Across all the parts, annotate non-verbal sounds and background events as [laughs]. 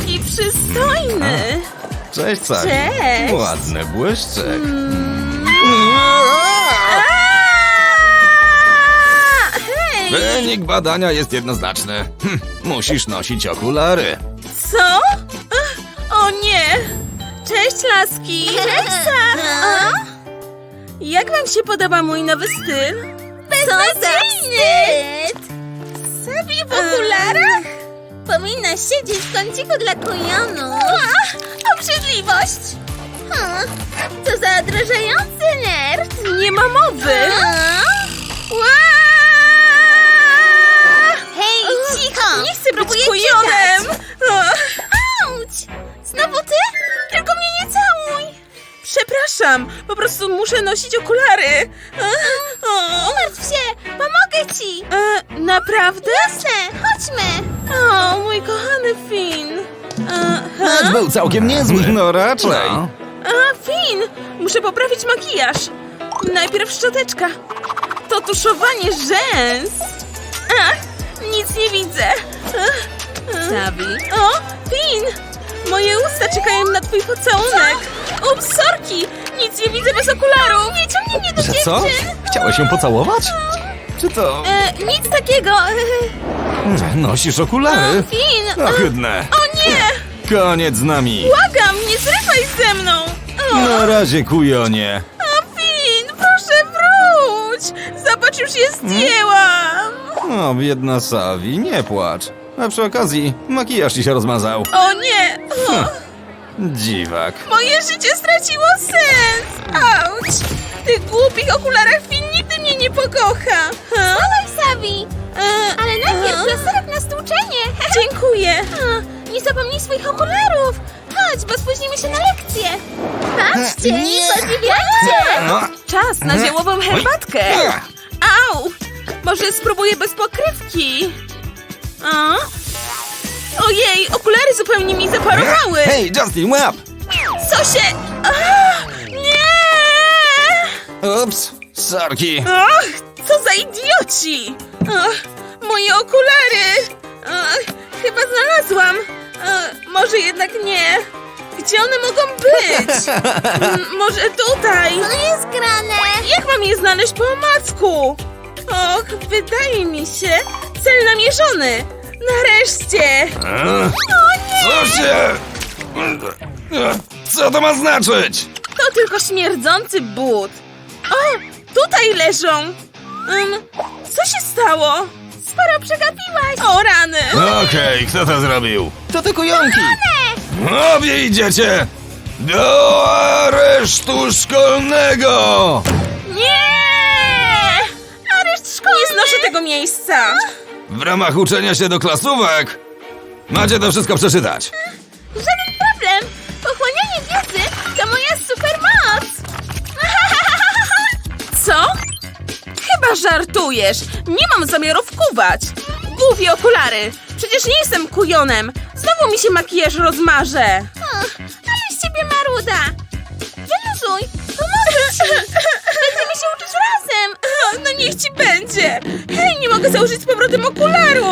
Jaki przystojny! Cześć, Sari. Cześć. Ładny błyszczek. A, Hej! Wynik badania jest jednoznaczny. Hm, musisz nosić okulary. Co? O nie! Cześć, laski! Cześć, Sara! Jak wam się podoba mój nowy styl? Beznadziejny! Sabi w okularach? Powinnaś siedzieć w kąciku dla kujonu. Obrzydliwość! Hmm, Co za odrażający nerd! Nie ma mowy! Hej, cicho! Nie chcę być Próbuję kujonem! Auć! Znowu ty? Tylko mnie nie całuj! Przepraszam, po prostu muszę nosić okulary. O. Martw się! Pomogę ci! E, naprawdę? Jasne, chodźmy! O, mój kochany Finn. E, ha? był całkiem niezły. No raczej. A, Finn! Muszę poprawić makijaż. Najpierw szczoteczka. To tuszowanie rzęs. Ach, nic nie widzę. Sabi. O, Finn! Moje usta czekają na twój pocałunek. Ups, sorki! Nic nie widzę bez okularów. Nie ciągnij mnie do Że co? dziewczyn. Chciałeś ją pocałować? Czy to... E, nic takiego. [laughs] Nosisz okulary? Finn! Ohydne. O nie! Koniec z nami. Błagam, nie zrywaj ze mną! O, Na razie, kujonie. o Finn, proszę wróć! Zobacz, już je zdjęłam! O, biedna Savi, nie płacz. A przy okazji, makijaż ci się rozmazał. O nie! O, Dziwak. moje życie straciło sens! Auć! W tych głupich okularach Finn nigdy mnie nie pokocha! Ha? Dawaj, Sabi! E, Ale najpierw a? plasterek na stłuczenie! [laughs] Dziękuję! A, Nie zapomnij swoich okularów! Chodź, bo spóźnimy się na lekcję! Patrzcie! Nie. Podziwiajcie! Czas na ziołową herbatkę! Au! Może spróbuję bez pokrywki? A? Ojej, okulary zupełnie mi zaparowały! Hej, Justin, łap! Co się... A, nie! Ups, sorki. Ach, co za idioci! Ach, moje okulary! Ach, chyba znalazłam. Ach, może jednak nie. Gdzie one mogą być? [laughs] Mm, może tutaj? To jest grane! Jak mam je znaleźć po omacku? Och, wydaje mi się, cel namierzony. Nareszcie! Co się... Co to ma znaczyć? To tylko śmierdzący but. O, tutaj leżą. Um, co się stało? Sporo przegapiłaś! O, rany! Okej, kto to zrobił? To te kujonki. Obie idziecie! Do aresztu szkolnego! Nie! Areszt szkoły! Nie znoszę tego miejsca! W ramach uczenia się do klasówek macie to wszystko przeczytać. Żaden problem! Pochłanianie wiedzy to moja supermoc! [laughs] Co? Chyba żartujesz! Nie mam zamiaru wkuwać! Głupie okulary! Przecież nie jestem kujonem! Znowu mi się makijaż rozmarze! Och, ale z ciebie maruda! Wyluzuj! Pomogę ci! Będziemy się uczyć razem! No niech ci będzie! Hej, nie mogę założyć z powrotem okularu!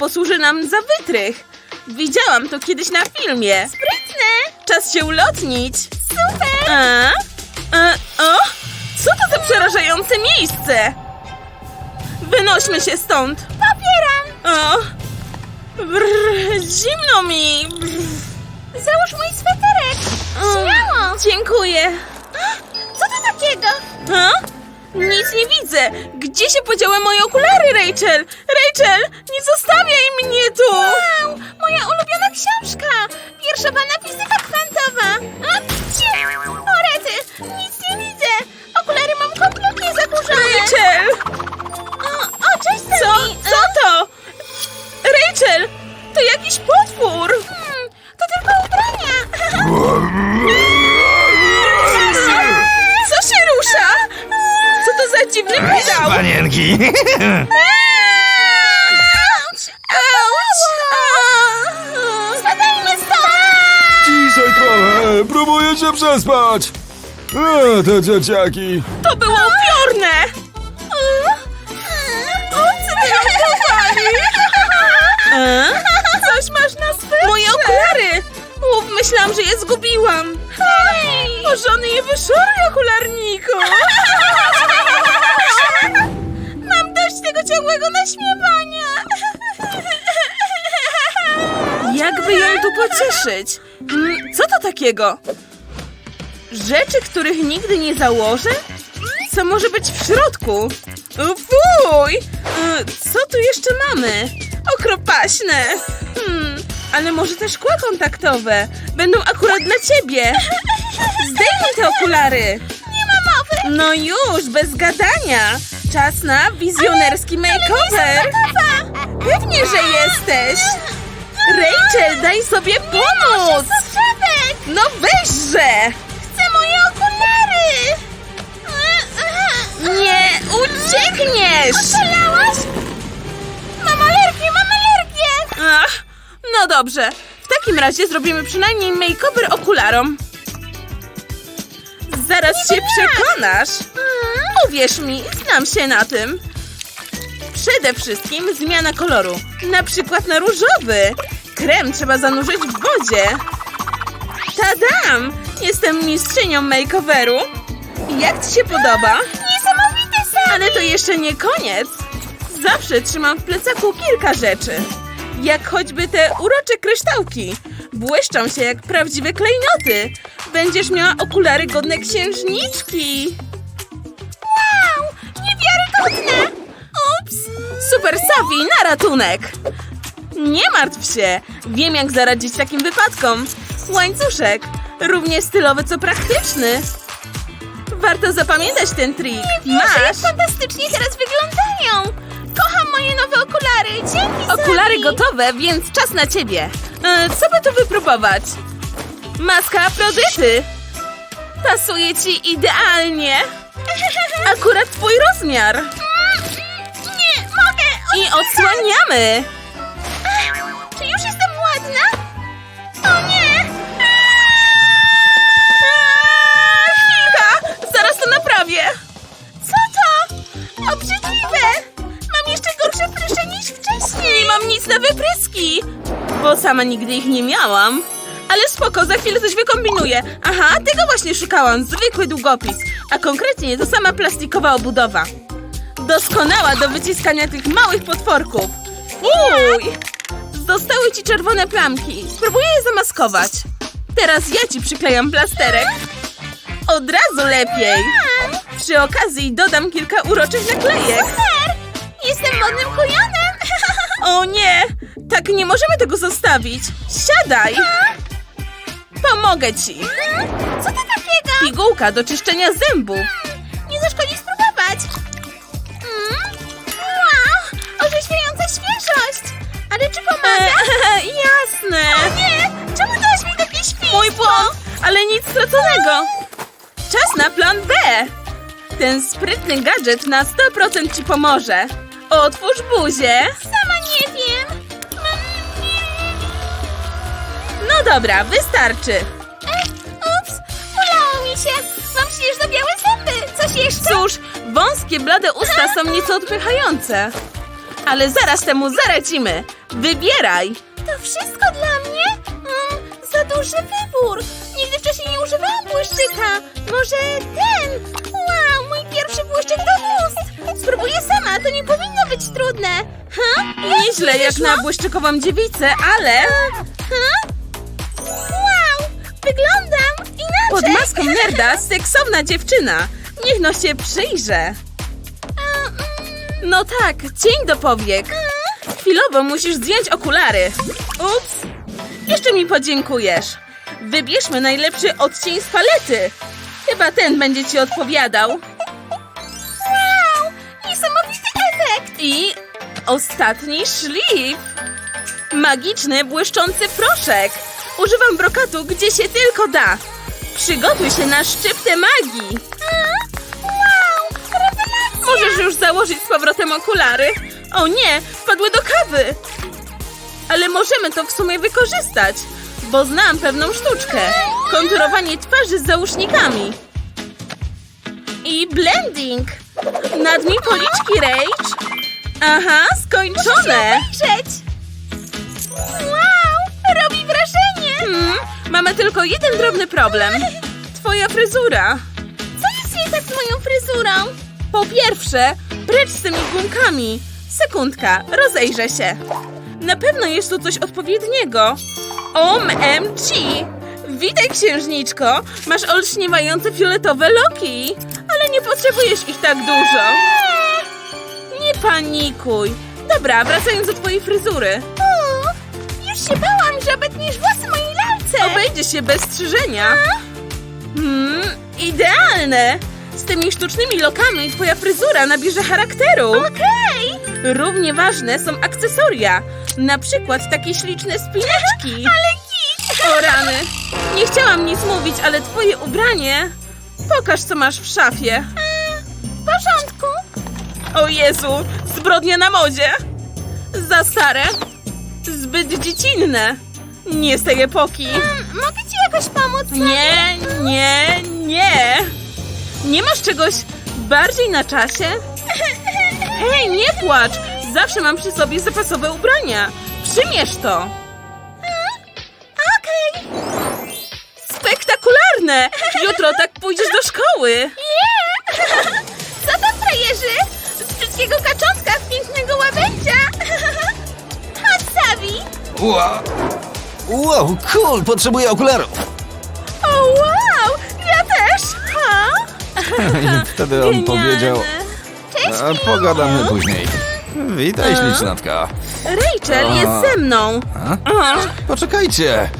Posłuży nam za wytrych. Widziałam to kiedyś na filmie. Sprytne! Czas się ulotnić. Super! A? A? O? Co to za przerażające miejsce? Wynośmy się stąd. Popieram! O! Brr, zimno mi. Brr. Załóż mój sweterek! Śmiało! Dziękuję. Co to takiego? A? Nic nie widzę! Gdzie się podziały moje okulary, Rachel? Rachel, nie zostawiaj mnie tu! Wow! Moja ulubiona książka! Pierwsza pana fizyka kwantowa! Apcie! O rety! Nic nie widzę! Okulary mam kompletnie zakurzone! Rachel! O, o cześć, Co? Sammy. Co to? Rachel! To jakiś potwór! Hmm, to tylko ubrania! [laughs] dziwny pedał! Panienki! [laughs] Spadajmy stąd! Ciszej trochę, próbuję się przespać! E, te dzieciaki! To było upiorne! E? Coś masz na swetrze? Moje okulary! Uf, myślałam, że je zgubiłam. Hej! Bożony je wyszoruj, okularniku! [laughs] ciągłego naśmiewania! [laughs] Jakby ją tu pocieszyć? Mm, Co to takiego? Rzeczy, których nigdy nie założę? Co może być w środku? O, Fuj! Y, Co tu jeszcze mamy? Okropaśne! Hmm, ale może te szkła kontaktowe? Będą akurat dla ciebie! Zdejmij te okulary! Nie ma mowy! No już, bez gadania! Czas na wizjonerski makeover! Pewnie, że jesteś! Rachel, daj sobie pomóc! No weźże! Chcę moje okulary! Nie uciekniesz! Szalałaś? Mam alergię, mam alergię! Ach, no dobrze. W takim razie zrobimy przynajmniej makeover okularom. Zaraz się przekonasz. Uwierz mi, znam się na tym. Przede wszystkim zmiana koloru. Na przykład na różowy. Krem trzeba zanurzyć w wodzie. Tadam! Jestem mistrzynią makeoveru. Jak ci się podoba? Niesamowite sam! Ale to jeszcze nie koniec. Zawsze trzymam w plecaku kilka rzeczy. Jak choćby te urocze kryształki. Błyszczą się jak prawdziwe klejnoty. Będziesz miała okulary godne księżniczki. Niewiarygodne! Ups! Super Safi na ratunek! Nie martw się! Wiem jak zaradzić takim wypadkom. Łańcuszek. Równie stylowy, co praktyczny. Warto zapamiętać ten trik. Wiesz, jak Masz! fantastycznie teraz wyglądają! Kocham moje nowe okulary! Dzięki, Okulary gotowe, więc czas na ciebie. E, co by tu wypróbować? Maska Afrodyty. Pasuje ci idealnie. Akurat twój rozmiar. Nie, mogę! I odsłaniamy. Czy już jestem ładna? O nie! Chwilka, zaraz to naprawię. Co to? Obrzydliwe! Mam jeszcze gorsze prysze niż wcześniej! Nie mam nic na wypryski, bo sama nigdy ich nie miałam. Ale spoko, za chwilę coś wykombinuję. Aha, tego właśnie szukałam. Zwykły długopis, a konkretnie to sama plastikowa obudowa. Doskonała do wyciskania tych małych potworków. Uj! Zostały ci czerwone plamki. Spróbuję je zamaskować. Teraz ja ci przyklejam plasterek. Od razu lepiej. Przy okazji dodam kilka uroczych naklejek. Super! Jestem modnym kujonem! [laughs] O nie! Tak nie możemy tego zostawić! Siadaj! Pomogę ci! Co to takiego? Pigułka do czyszczenia zębów. Nie zaszkodzi spróbować! Mm. Wow! Orzeźwiająca świeżość! Ale czy pomaga? E, [laughs] jasne! Nie! Czemu dałaś mi takie świństwo? Mój błąd, ale nic straconego. Czas na plan B. Ten sprytny gadżet na 100% ci pomoże. Otwórz buzię. Sama No dobra, wystarczy. E, ups! Bolało mi się! Mam przecież za białe zęby! Coś jeszcze? Cóż, wąskie, blade usta są nieco odpychające. Ale zaraz temu zaradzimy. Wybieraj. To wszystko dla mnie? Mm, za duży wybór! Nigdy wcześniej nie używałam błyszczyka! Może ten? Wow, mój pierwszy błyszczyk do ust! Spróbuję sama, to nie powinno być trudne! Ha? Nieźle jak na błyszczykową dziewicę, ale... Ha? Wyglądam inaczej! Pod maską nerda seksowna dziewczyna. Niech no się przyjrze. Mm, No tak, cień do powiek. Chwilowo musisz zdjąć okulary. Ups. Jeszcze mi podziękujesz. Wybierzmy najlepszy odcień z palety. Chyba ten będzie ci odpowiadał. Wow, niesamowity efekt! I ostatni szlif. Magiczny, błyszczący proszek. Używam brokatu, gdzie się tylko da. Przygotuj się na szczyptę magii. Wow, rewelacja! Może założyć z powrotem okulary. O nie, wpadły do kawy. Ale możemy to w sumie wykorzystać, bo znam pewną sztuczkę. Konturowanie twarzy z załóżnikami. I blending. Nadmij policzki, Rage. Aha, skończone. Przeć! Wow! Robi wrażenie! Hmm, mamy tylko jeden drobny problem. Twoja fryzura. Co jest nie tak z moją fryzurą? Po pierwsze, precz z tymi gumkami. Sekundka, rozejrzę się. Na pewno jest tu coś odpowiedniego. OMG! Witaj, księżniczko! Masz olśniewające fioletowe loki, ale nie potrzebujesz ich tak dużo. Nie panikuj. Dobra, wracając do twojej fryzury. O, już się bałam, że obetniesz włosy mojej lalce! Obejdzie się bez strzyżenia. Hmm, idealne! Z tymi sztucznymi lokami twoja fryzura nabierze charakteru. Okej! Równie ważne są akcesoria. Na przykład takie śliczne spineczki. [laughs] Ale git! O rany! Nie chciałam nic mówić, ale twoje ubranie... Pokaż, co masz w szafie. W porządku! O Jezu, zbrodnia na modzie. Za stare. Zbyt dziecinne. Nie z tej epoki. Mm, mogę ci jakoś pomóc? Nie, nie, nie. Nie masz czegoś bardziej na czasie? [laughs] Hej, nie płacz! Zawsze mam przy sobie zapasowe ubrania. Przymierz to. Okej! Spektakularne! Jutro tak pójdziesz do szkoły. Yeah! [laughs] Co to frajerzy? Z brzydkiego kaczątka w pięknego łabędzia! [laughs] Chodź, Savi! Wow, wow cool, potrzebuję okularów. O, wow! Ja też! Ha? [laughs] I wtedy on powiedział, Cześć, a, pogadamy później. Witaj, A? ślicznatka. Rachel A. jest ze mną. A? A, Poczekajcie.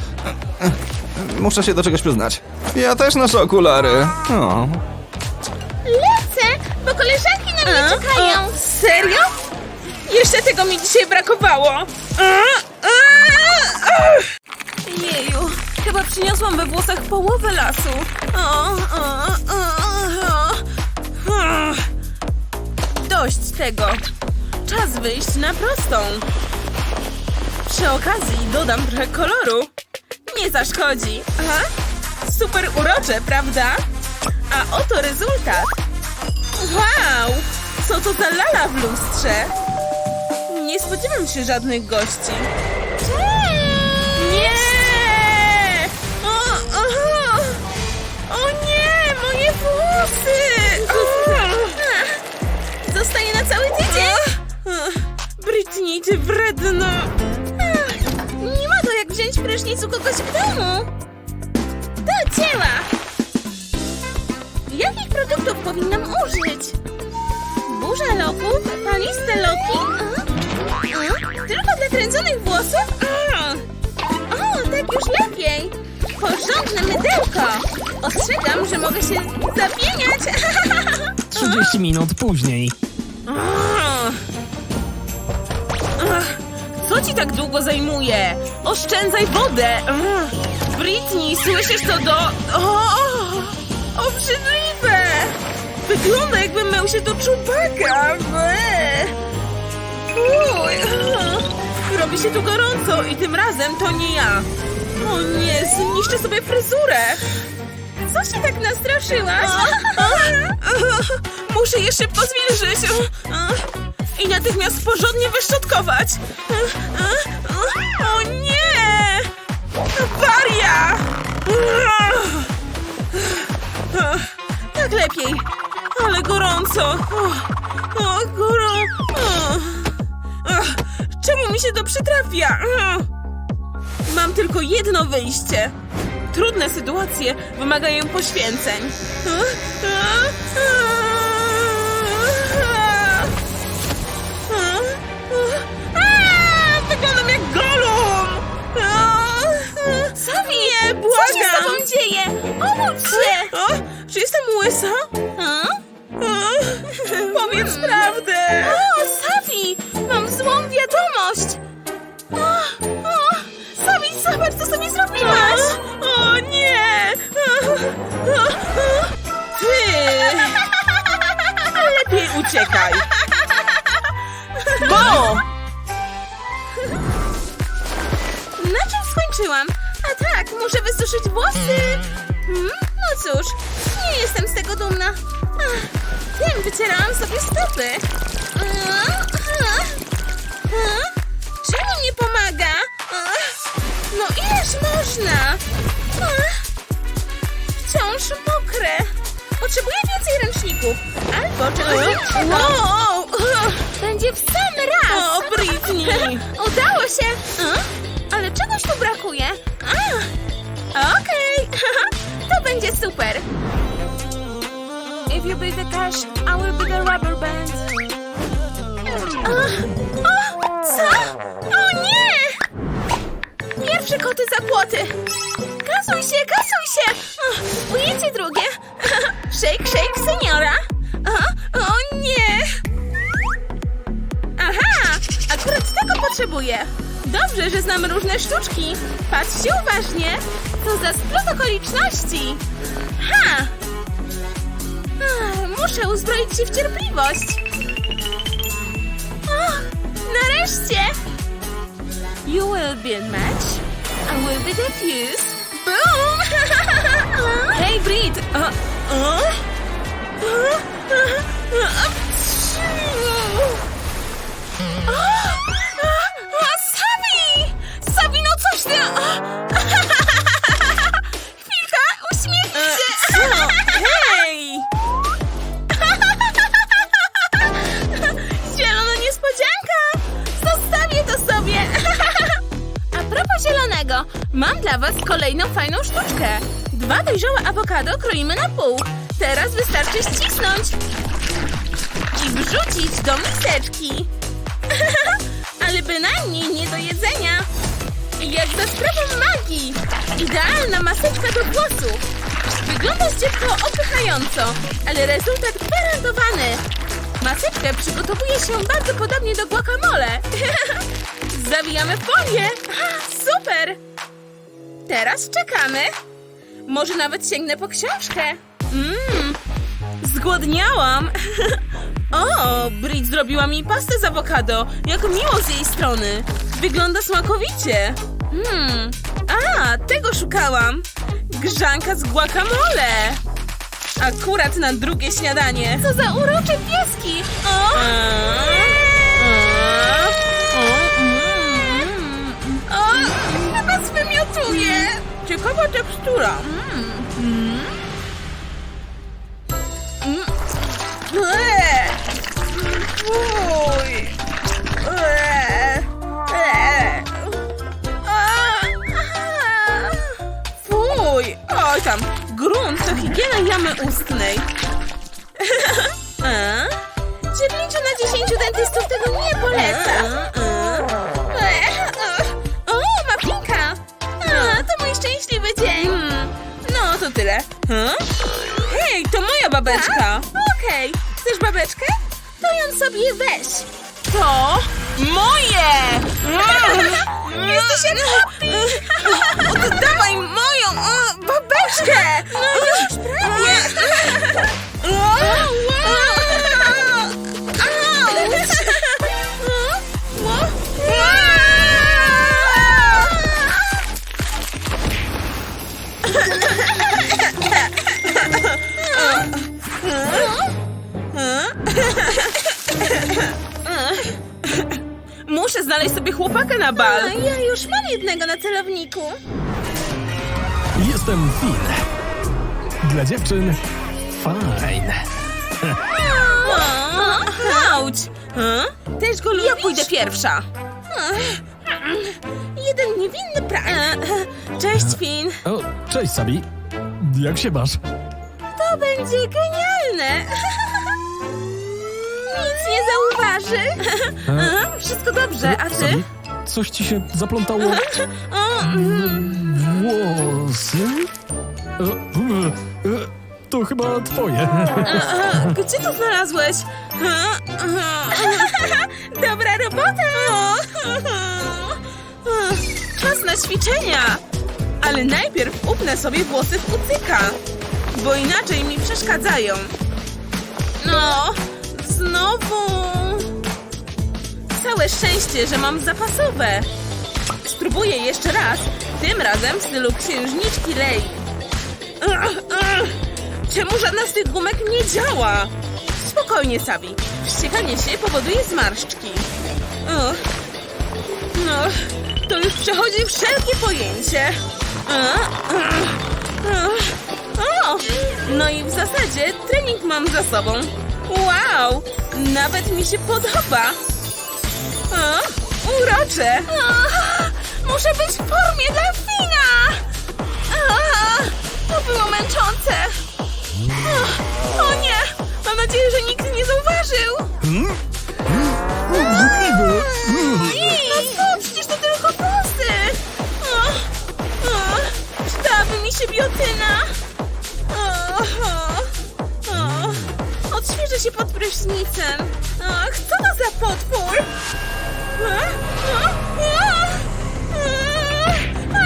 Muszę się do czegoś przyznać. Ja też noszę okulary. O, Lecę, bo koleżanki na mnie a, czekają! o, Serio? Jeszcze tego mi dzisiaj brakowało. A, a, a. Jeju, chyba przyniosłam we włosach połowę lasu. O, o, o. Dość tego. Czas wyjść na prostą. Przy okazji dodam trochę koloru. Nie zaszkodzi. Aha. Super urocze, prawda? A oto rezultat. Wow! Co to za lala w lustrze? Nie spodziewam się żadnych gości. Tydzień! Britney, ty wredna! Nie ma to jak wziąć prysznic u kogoś w domu! Do dzieła! Jakich produktów powinnam użyć? Burza loków? Paliste loki? A? A? Tylko dla kręconych włosów? A! O, tak już lepiej! Porządne mydełko! Ostrzegam, że mogę się zapieniać! [laughs] 30 minut później. Długo zajmuje? Oszczędzaj wodę! Ach. Britney, słyszysz to do... O, obrzydliwe! Wygląda jakby mył się do czubaka! Uj. Robi się tu gorąco i tym razem to nie ja. O nie, zniszczę sobie fryzurę! Co się tak nastraszyłaś? [laughs] Muszę je szybko zwilżyć. I natychmiast porządnie wyszczotkować. O nie! Waria! Tak lepiej. Ale gorąco. O, gorąco. Czemu mi się to przytrafia? Mam tylko jedno wyjście. Trudne sytuacje wymagają poświęceń. Wciąż mokre. Potrzebuję więcej ręczników. Albo czegoś. Wow! Będzie w sam raz. O, Britney! [laughs] Udało się! Ale czegoś tu brakuje. Okej, [laughs] to będzie super. If you be the cash, I will be the rubber band. A, o, co? O nie! Pierwsze koty za płoty. Kasuj się, kasuj się! O, Ujęcie drugie. [laughs] Shake, shake, seniora. A, O nie! Aha! Akurat tego potrzebuję. Dobrze, że znamy różne sztuczki. Patrzcie uważnie. Co za splot okoliczności. Ha! Muszę uzbroić się w cierpliwość. O, nareszcie! You will be a match. I will be the fuse. Boom! Hej, Brit! A, a? Mam dla was kolejną fajną sztuczkę. Dwa dojrzałe awokado kroimy na pół. Teraz wystarczy ścisnąć i wrzucić do miseczki. [laughs] Ale bynajmniej nie do jedzenia. Jak za sprawą magii! Idealna maseczka do włosów. Wygląda zdziewko opychająco, ale rezultat gwarantowany. Maseczkę przygotowuje się bardzo podobnie do guacamole. [laughs] Zawijamy folię. Ha, Super! Teraz czekamy. Może nawet sięgnę po książkę. Mmm, zgłodniałam. [laughs] O, Brit zrobiła mi pastę z awokado. Jak miło z jej strony. Wygląda smakowicie. Hmm, a, tego szukałam. Grzanka z guacamole. Akurat na drugie śniadanie. Co za urocze pieski! O! A, a, zwymiotuję! Ciekawa tekstura. Fuj! Eee! Eee! O! Fuj! Oj tam, grunt to higiena jamy ustnej. [laughs] Dziewięciu na dziesięciu dentystów tego nie poleca. Babeczka. Okej, chcesz babeczkę? To ją sobie weź. To moje! Jesteś jak! [laughs] Oddawaj moją o, babeczkę! Znaleźć sobie chłopaka na bal. Ja już mam jednego na celowniku. Jestem Finn. Dla dziewczyn fajne. Auć! Huh? Też go lubisz? Ja pójdę pierwsza. Jeden niewinny prank. E, Cześć, Finn. O, cześć Sabi. Jak się masz? To będzie genialne. [laughs] Nie zauważy. E, [laughs] Wszystko dobrze, a ty? Coś ci się zaplątało mm, [laughs] włosy? E, e, To chyba twoje. Gdzie to znalazłeś? [laughs] Dobra robota. Czas na ćwiczenia! Ale najpierw upnę sobie włosy w kucyka, bo inaczej mi przeszkadzają. No, znowu. Całe szczęście, że mam zapasowe. Spróbuję jeszcze raz, tym razem w stylu księżniczki ugh. Czemu żadna z tych gumek nie działa? Spokojnie, Sabi. Wściekanie się powoduje zmarszczki. No, to już przechodzi wszelkie pojęcie. O, no i w zasadzie trening mam za sobą. Wow, nawet mi się podoba. O, urocze. Muszę być w formie dla Fina! A, To było męczące! O nie! Mam nadzieję, że nikt nie zauważył! No co? Przecież to tylko włosy! O, o, Przydałaby mi się biotyna! Odświeżę się pod prysznicem! Ach, co to za potwór? A, a, a, a.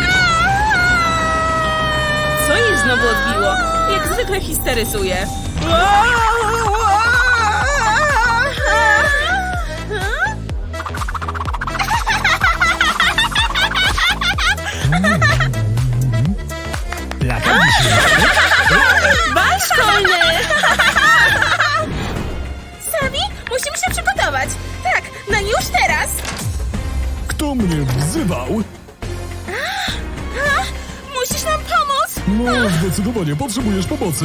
Co jej znowu odbiło? Jak zwykle histeryzuje. Bal szkolny! Kto mnie wzywał? A, musisz nam pomóc! No, zdecydowanie potrzebujesz pomocy.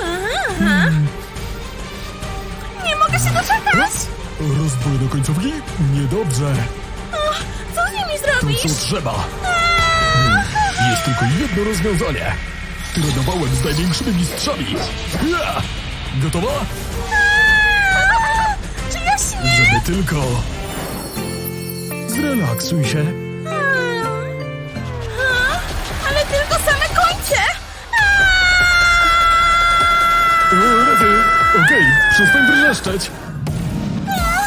Aha. Nie mogę się doczekać! Rozdwojone końcówki? Niedobrze. Co z nimi To zrobisz? co trzeba. Hmm, Jest tylko jedno rozwiązanie. Trenowałem z największymi mistrzami. Ja! Gotowa? A, Czy jaśnie? Żeby tylko... Zrelaksuj się. A, Ale tylko same końce! O, rety. Okej, przestań wrzeszczeć. A,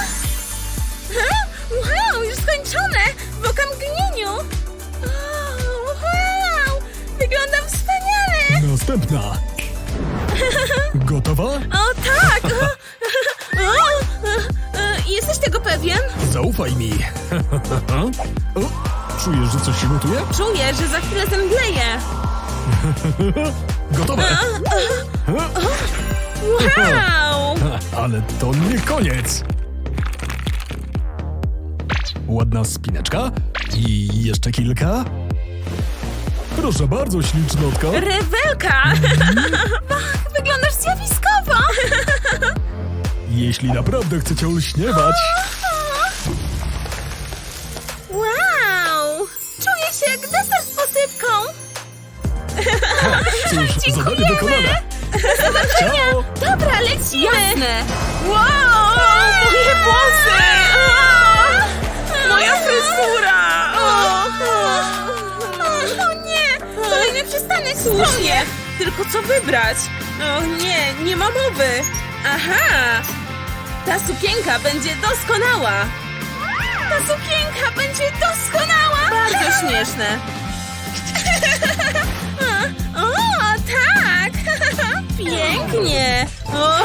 Wow, już skończone! W okamgnieniu! O, Wow, wyglądam wspaniale! Następna. Gotowa? O tak! [laughs] O, o, e, Jesteś tego pewien? Zaufaj mi. O, [laughs] czujesz, że coś się gotuje? Czuję, że za chwilę zemdleję. [laughs] Gotowe. Wow! [laughs] Ale to nie koniec. Ładna spineczka i jeszcze kilka. Proszę bardzo, ślicznotka. Rewelka! Wyglądasz zjawiskowo! Jeśli naprawdę chcecie olśniewać, cóż, zadanie wykonane. Ciao. Dobra, lecimy! Jasne! Wow! Moje włosy! Moja fryzura! O, nie! Kolejny przystanek Słusznie! Słusznie! Tylko co wybrać? O nie, nie ma mowy! Aha! Ta sukienka będzie doskonała! Ta sukienka będzie doskonała! Bardzo śmieszne! Pięknie! O!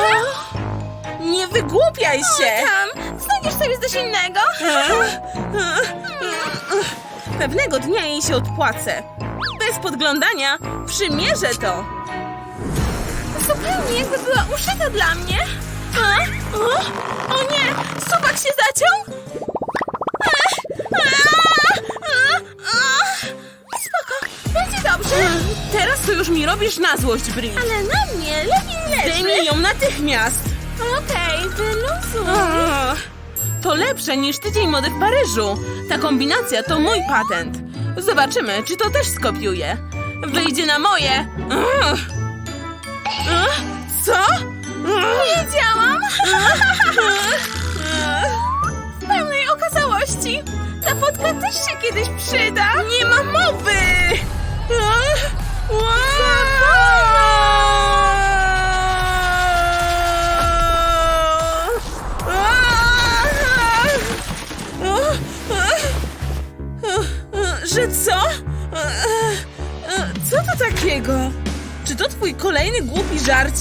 Nie wygłupiaj się! Tam! Znajdziesz sobie coś innego? Pewnego dnia jej się odpłacę. Bez podglądania przymierzę to. Zupełnie jakby była uszyta dla mnie. A? O, o nie! Subak się zaciął? To już mi robisz na złość, Bri. Ale na mnie lepiej leży. Zdejmij ją natychmiast. Okej, wyluzuj. Ach, To lepsze niż tydzień mody w Paryżu. Ta kombinacja to mój patent. Zobaczymy, czy to też skopiuję. Wyjdzie na moje. Co? Ach. Wiedziałam. W pełnej okazałości. Ta fotka też się kiedyś przyda. Nie ma mowy!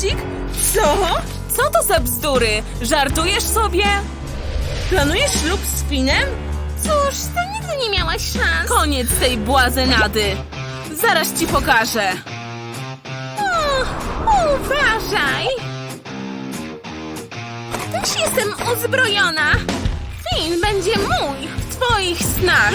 Żarcik? Co? Co to za bzdury? Żartujesz sobie? Planujesz ślub z Finem? Cóż, to nigdy nie miałaś szans. Koniec tej błazenady. Zaraz ci pokażę. O, uważaj! Też jestem uzbrojona. Finn będzie mój. W twoich snach.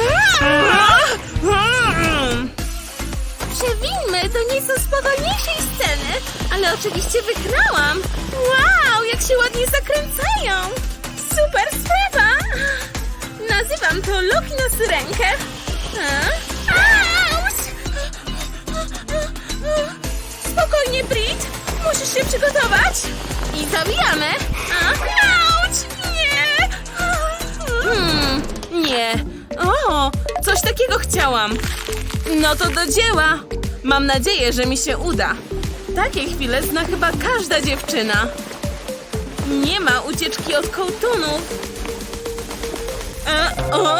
Przewińmy do nieco spokojniejszej sceny, ale oczywiście wygrałam. Wow, jak się ładnie zakręcają. Super sprawa. Nazywam to Loki na syrenkę. Spokojnie, Brit. Musisz się przygotować. I zawijamy. A? Auć! Nie! Hmm, nie. O, coś takiego chciałam. No to do dzieła. Mam nadzieję, że mi się uda. Takie chwile zna chyba każda dziewczyna. Nie ma ucieczki od kołtunów. E, o!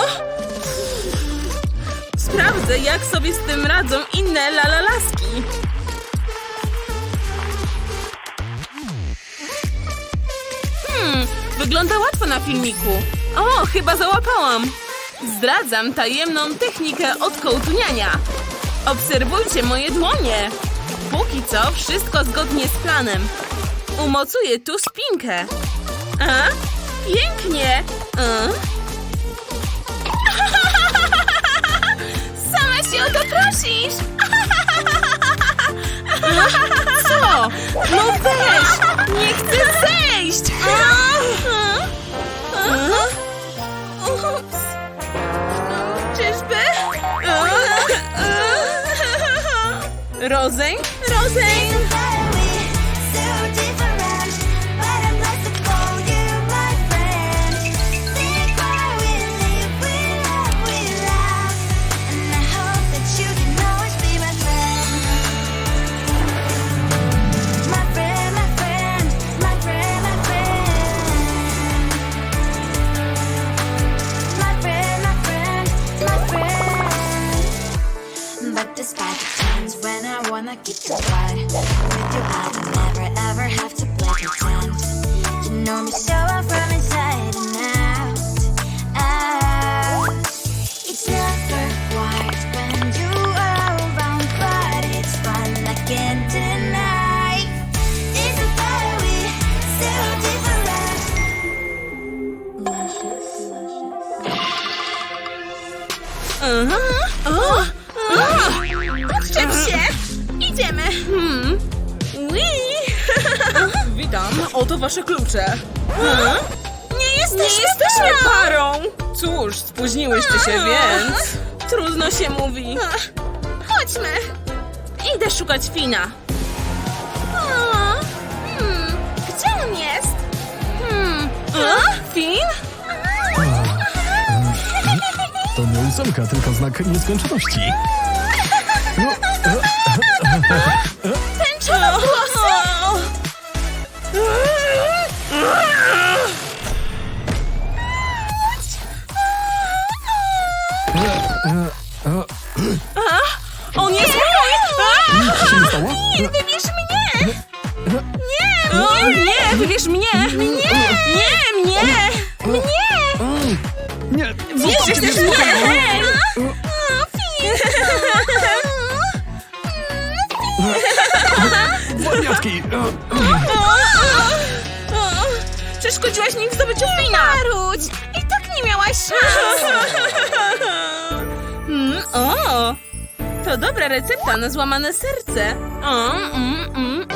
Sprawdzę, jak sobie z tym radzą inne lalalaski. Hmm, wygląda łatwo na filmiku. O, chyba załapałam. Zdradzam tajemną technikę odkołtuniania. Obserwujcie moje dłonie. Póki co wszystko zgodnie z planem. Umocuję tu spinkę. A? Pięknie. A? [laughs] Sama się o to prosisz. Co? [laughs] No weź! Nie chcę zejść! Rosen, Rosen. Wanna keep you quiet With you I would never ever have to play pretend You know me so well oto wasze klucze. Hmm? Nie jesteśmy, Nie jesteśmy parą. Cóż, spóźniłyście się, więc trudno się mówi. Chodźmy. Idę szukać Fina. Hmm, gdzie on jest? Hmm. A? Fin? To nie ósemka, tylko znak nieskończoności. Tęczowe [laughs] Wariatki! O, Przeszkodziłaś mi w zdobyciu Fina! Marudź. I tak nie miałaś szans. Mm, o! To dobra recepta na złamane serce. O, mm, mm.